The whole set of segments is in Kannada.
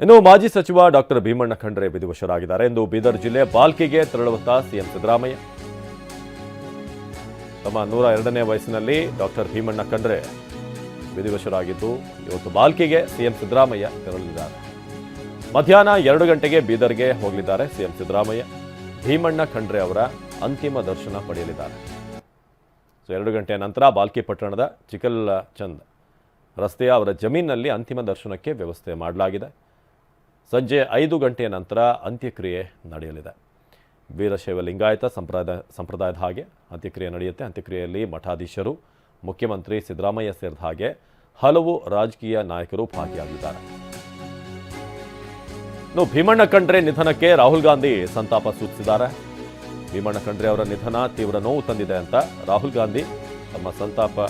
ಇನ್ನು ಮಾಜಿ ಸಚಿವ ಡಾಕ್ಟರ್ ಭೀಮಣ್ಣ ಖಂಡ್ರೆ ವಿಧಿವಶರಾಗಿದ್ದಾರೆ. ಎಂದು ಬೀದರ್ ಜಿಲ್ಲೆ ಬಾಲ್ಕಿಗೆ ತೆರಳುವಂತ ಸಿಎಂ ಸಿದ್ದರಾಮಯ್ಯ. ತಮ್ಮ ನೂರ ಎರಡನೇ ವಯಸ್ಸಿನಲ್ಲಿ ಡಾಕ್ಟರ್ ಭೀಮಣ್ಣ ಖಂಡ್ರೆ ವಿಧಿವಶರಾಗಿದ್ದು, ಇವತ್ತು ಬಾಲ್ಕಿಗೆ ಸಿಎಂ ಸಿದ್ದರಾಮಯ್ಯ ತೆರಳಲಿದ್ದಾರೆ. ಮಧ್ಯಾಹ್ನ ಎರಡು ಗಂಟೆಗೆ ಬೀದರ್ಗೆ ಹೋಗಲಿದ್ದಾರೆ ಸಿಎಂ ಸಿದ್ದರಾಮಯ್ಯ. ಭೀಮಣ್ಣ ಖಂಡ್ರೆ ಅವರ ಅಂತಿಮ ದರ್ಶನ ಪಡೆಯಲಿದ್ದಾರೆ. ಸೊ, ಎರಡು ಗಂಟೆಯ ನಂತರ ಬಾಲ್ಕಿ ಪಟ್ಟಣದ ಚಿಕಲ್ ಚಂದ್ ರಸ್ತೆಯ ಅವರ ಜಮೀನಿನಲ್ಲಿ ಅಂತಿಮ ದರ್ಶನಕ್ಕೆ ವ್ಯವಸ್ಥೆ ಮಾಡಲಾಗಿದೆ. ಸಂಜೆ ಐದು ಗಂಟೆಯ ನಂತರ ಅಂತ್ಯಕ್ರಿಯೆ ನಡೆಯಲಿದೆ. ವೀರಶೈವ ಲಿಂಗಾಯತ ಸಂಪ್ರದಾಯ, ಸಂಪ್ರದಾಯದ ಹಾಗೆ ಅಂತ್ಯಕ್ರಿಯೆ ನಡೆಯುತ್ತೆ. ಅಂತ್ಯಕ್ರಿಯೆಯಲ್ಲಿ ಮಠಾಧೀಶರು, ಮುಖ್ಯಮಂತ್ರಿ ಸಿದ್ದರಾಮಯ್ಯ ಸೇರಿದ ಹಾಗೆ ಹಲವು ರಾಜಕೀಯ ನಾಯಕರು ಭಾಗಿಯಾಗಿದ್ದಾರೆ. ಇನ್ನು ಭೀಮಣ್ಣ ಖಂಡ್ರೆ ನಿಧನಕ್ಕೆ ರಾಹುಲ್ ಗಾಂಧಿ ಸಂತಾಪ ಸೂಚಿಸಿದ್ದಾರೆ. ಭೀಮಣ್ಣ ಖಂಡ್ರೆ ಅವರ ನಿಧನ ತೀವ್ರ ನೋವು ತಂದಿದೆ ಅಂತ ರಾಹುಲ್ ಗಾಂಧಿ ತಮ್ಮ ಸಂತಾಪ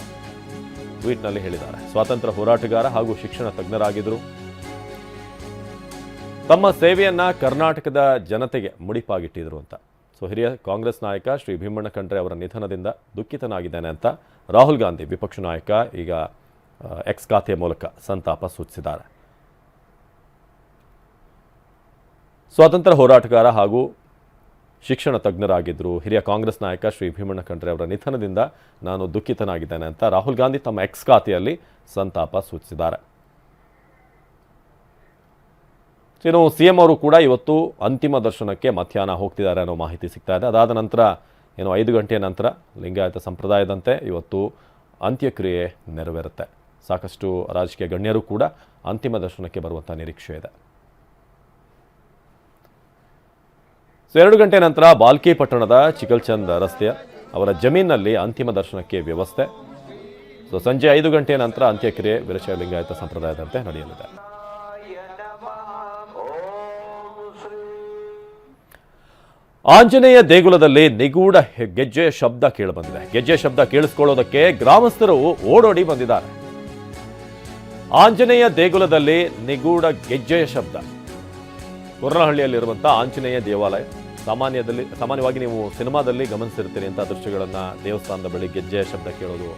ಟ್ವೀಟ್ನಲ್ಲಿ ಹೇಳಿದ್ದಾರೆ. ಸ್ವಾತಂತ್ರ್ಯ ಹೋರಾಟಗಾರ ಹಾಗೂ ಶಿಕ್ಷಣ ತಜ್ಞರಾಗಿದ್ದರು. ತಮ್ಮ ಸೇವೆಯನ್ನ ಕರ್ನಾಟಕದ ಜನತೆಗೆ ಮುಡಿಪಾಗಿಟ್ಟಿದ್ರು ಅಂತ. ಸೊ, ಹಿರಿಯ ಕಾಂಗ್ರೆಸ್ ನಾಯಕ ಶ್ರೀ ಭೀಮಣ್ಣ ಖಂಡ್ರೆ ಅವರ ನಿಧನದಿಂದ ದುಃಖಿತನಾಗಿದ್ದಾನೆ ಅಂತ ರಾಹುಲ್ ಗಾಂಧಿ, ವಿಪಕ್ಷ ನಾಯಕ, ಈಗ ಎಕ್ಸ್ ಖಾತೆಯ ಮೂಲಕ ಸಂತಾಪ ಸೂಚಿಸಿದ್ದಾರೆ. ಸ್ವಾತಂತ್ರ್ಯ ಹೋರಾಟಗಾರ ಹಾಗೂ ಶಿಕ್ಷಣ ತಜ್ಞರಾಗಿದ್ದರು ಹಿರಿಯ ಕಾಂಗ್ರೆಸ್ ನಾಯಕ ಶ್ರೀ ಭೀಮಣ್ಣ ಖಂಡ್ರೆ ಅವರ ನಿಧನದಿಂದ ನಾನು ದುಃಖಿತನಾಗಿದ್ದೇನೆ ಅಂತ ರಾಹುಲ್ ಗಾಂಧಿ ತಮ್ಮ ಎಕ್ಸ್ ಖಾತೆಯಲ್ಲಿ ಸಂತಾಪ ಸೂಚಿಸಿದ್ದಾರೆ. ಇನ್ನು ಸಿಎಂ ಅವರು ಕೂಡ ಇವತ್ತು ಅಂತಿಮ ದರ್ಶನಕ್ಕೆ ಮಧ್ಯಾಹ್ನ ಹೋಗ್ತಿದ್ದಾರೆ ಅನ್ನೋ ಮಾಹಿತಿ ಸಿಗ್ತಾ ಇದೆ. ಅದಾದ ನಂತರ ಏನು ಐದು ಗಂಟೆಯ ನಂತರ ಲಿಂಗಾಯತ ಸಂಪ್ರದಾಯದಂತೆ ಇವತ್ತು ಅಂತ್ಯಕ್ರಿಯೆ ನೆರವೇರುತ್ತೆ. ಸಾಕಷ್ಟು ರಾಜಕೀಯ ಗಣ್ಯರು ಕೂಡ ಅಂತಿಮ ದರ್ಶನಕ್ಕೆ ಬರುವಂಥ ನಿರೀಕ್ಷೆ ಇದೆ. ಸೊ, ಎರಡು ಗಂಟೆ ನಂತರ ಬಾಲ್ಕಿ ಪಟ್ಟಣದ ಚಿಕಲ್ಚಂದ್ ರಸ್ತೆಯ ಅವರ ಜಮೀನಿನಲ್ಲಿ ಅಂತಿಮ ದರ್ಶನಕ್ಕೆ ವ್ಯವಸ್ಥೆ. ಸೊ, ಸಂಜೆ ಐದು ಗಂಟೆಯ ನಂತರ ಅಂತ್ಯಕ್ರಿಯೆ ವೀರಶೈವ ಲಿಂಗಾಯತ ಸಂಪ್ರದಾಯದಂತೆ ನಡೆಯಲಿದೆ. ಆಂಜನೇಯ ದೇಗುಲದಲ್ಲಿ ನಿಗೂಢ ಗೆಜ್ಜೆಯ ಶಬ್ದ ಕೇಳಿಬಂದಿದೆ. ಗೆಜ್ಜೆ ಶಬ್ದ ಕೇಳಿಸ್ಕೊಳ್ಳೋದಕ್ಕೆ ಗ್ರಾಮಸ್ಥರು ಓಡೋಡಿ ಬಂದಿದ್ದಾರೆ. ಆಂಜನೇಯ ದೇಗುಲದಲ್ಲಿ ನಿಗೂಢ ಗೆಜ್ಜೆಯ ಶಬ್ದ. ಕೊರ್ಲಹಳ್ಳಿಯಲ್ಲಿರುವಂಥ ಆಂಜನೇಯ ದೇವಾಲಯ. ಸಾಮಾನ್ಯದಲ್ಲಿ, ಸಾಮಾನ್ಯವಾಗಿ ನೀವು ಸಿನಿಮಾದಲ್ಲಿ ಗಮನಿಸಿರ್ತೀರಿ ಅಂತ ದೃಶ್ಯಗಳನ್ನ ದೇವಸ್ಥಾನದ ಬಳಿ ಗೆಜ್ಜೆಯ ಶಬ್ದ ಕೇಳೋದು.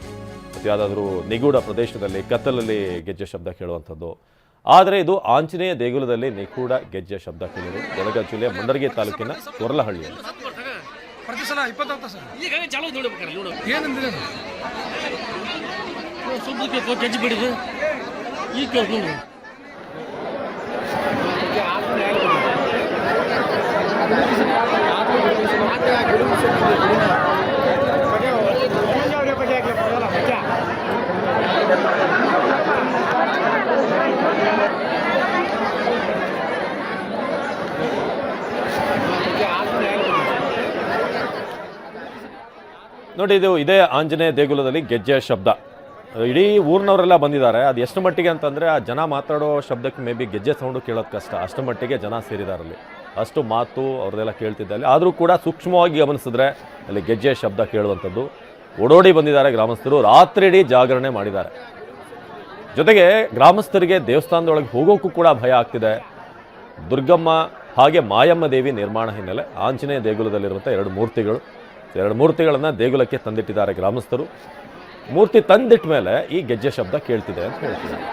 ಮತ್ತು ಯಾವುದಾದ್ರೂ ನಿಗೂಢ ಪ್ರದೇಶದಲ್ಲಿ, ಕತ್ತಲಲ್ಲಿ ಗೆಜ್ಜೆ ಶಬ್ದ ಕೇಳುವಂಥದ್ದು. ಆದರೆ ಇದು ಆಂಜನೇಯ ದೇಗುಲದಲ್ಲಿ ನಿಗೂಢ ಗೆಜ್ಜೆ ಶಬ್ದ ಕೇಳಿದೆ. ಗದಗ ಜಿಲ್ಲೆಯ ಮಂಡರಗಿ ತಾಲೂಕಿನ ಕೊರಲಹಳ್ಳಿಯಲ್ಲಿ. ಪ್ರತಿ ನೋಡು, ಇದು ಇದೇ ಆಂಜನೇಯ ದೇಗುಲದಲ್ಲಿ ಗೆಜ್ಜೆಯ ಶಬ್ದ. ಇಡೀ ಊರಿನವರೆಲ್ಲ ಬಂದಿದ್ದಾರೆ. ಅದು ಎಷ್ಟು ಮಟ್ಟಿಗೆ ಅಂತಂದರೆ, ಆ ಜನ ಮಾತಾಡೋ ಶಬ್ದಕ್ಕೆ ಮೇ ಬಿ ಗೆಜ್ಜೆ ಸೌಂಡು ಕೇಳೋದು ಕಷ್ಟ. ಅಷ್ಟು ಮಟ್ಟಿಗೆ ಜನ ಸೇರಿದಾರಲ್ಲಿ ಅಷ್ಟು ಮಾತು ಅವ್ರದ್ದೆಲ್ಲ ಕೇಳ್ತಿದ್ದಲ್ಲಿ ಆದರೂ ಕೂಡ ಸೂಕ್ಷ್ಮವಾಗಿ ಗಮನಿಸಿದ್ರೆ ಅಲ್ಲಿ ಗೆಜ್ಜೆ ಶಬ್ದ ಕೇಳುವಂಥದ್ದು. ಓಡೋಡಿ ಬಂದಿದ್ದಾರೆ ಗ್ರಾಮಸ್ಥರು. ರಾತ್ರಿ ಇಡೀ ಜಾಗರಣೆ ಮಾಡಿದ್ದಾರೆ. ಜೊತೆಗೆ ಗ್ರಾಮಸ್ಥರಿಗೆ ದೇವಸ್ಥಾನದೊಳಗೆ ಹೋಗೋಕ್ಕೂ ಕೂಡ ಭಯ ಆಗ್ತಿದೆ. ದುರ್ಗಮ್ಮ ಹಾಗೆ ಮಾಯಮ್ಮ ದೇವಿ ನಿರ್ಮಾಣ ಹಿನ್ನೆಲೆ ಆಂಜನೇಯ ದೇಗುಲದಲ್ಲಿರುವಂಥ ಎರಡು ಮೂರ್ತಿಗಳು. ಎರಡು ಮೂರ್ತಿಗಳನ್ನು ದೇಗುಲಕ್ಕೆ ತಂದಿಟ್ಟಿದ್ದಾರೆ ಗ್ರಾಮಸ್ಥರು. ಮೂರ್ತಿ ತಂದಿಟ್ಟ ಮೇಲೆ ಈ ಗೆಜ್ಜೆ ಶಬ್ದ ಕೇಳ್ತಿದೆ ಅಂತ ಹೇಳ್ತಿದ್ದಾರೆ.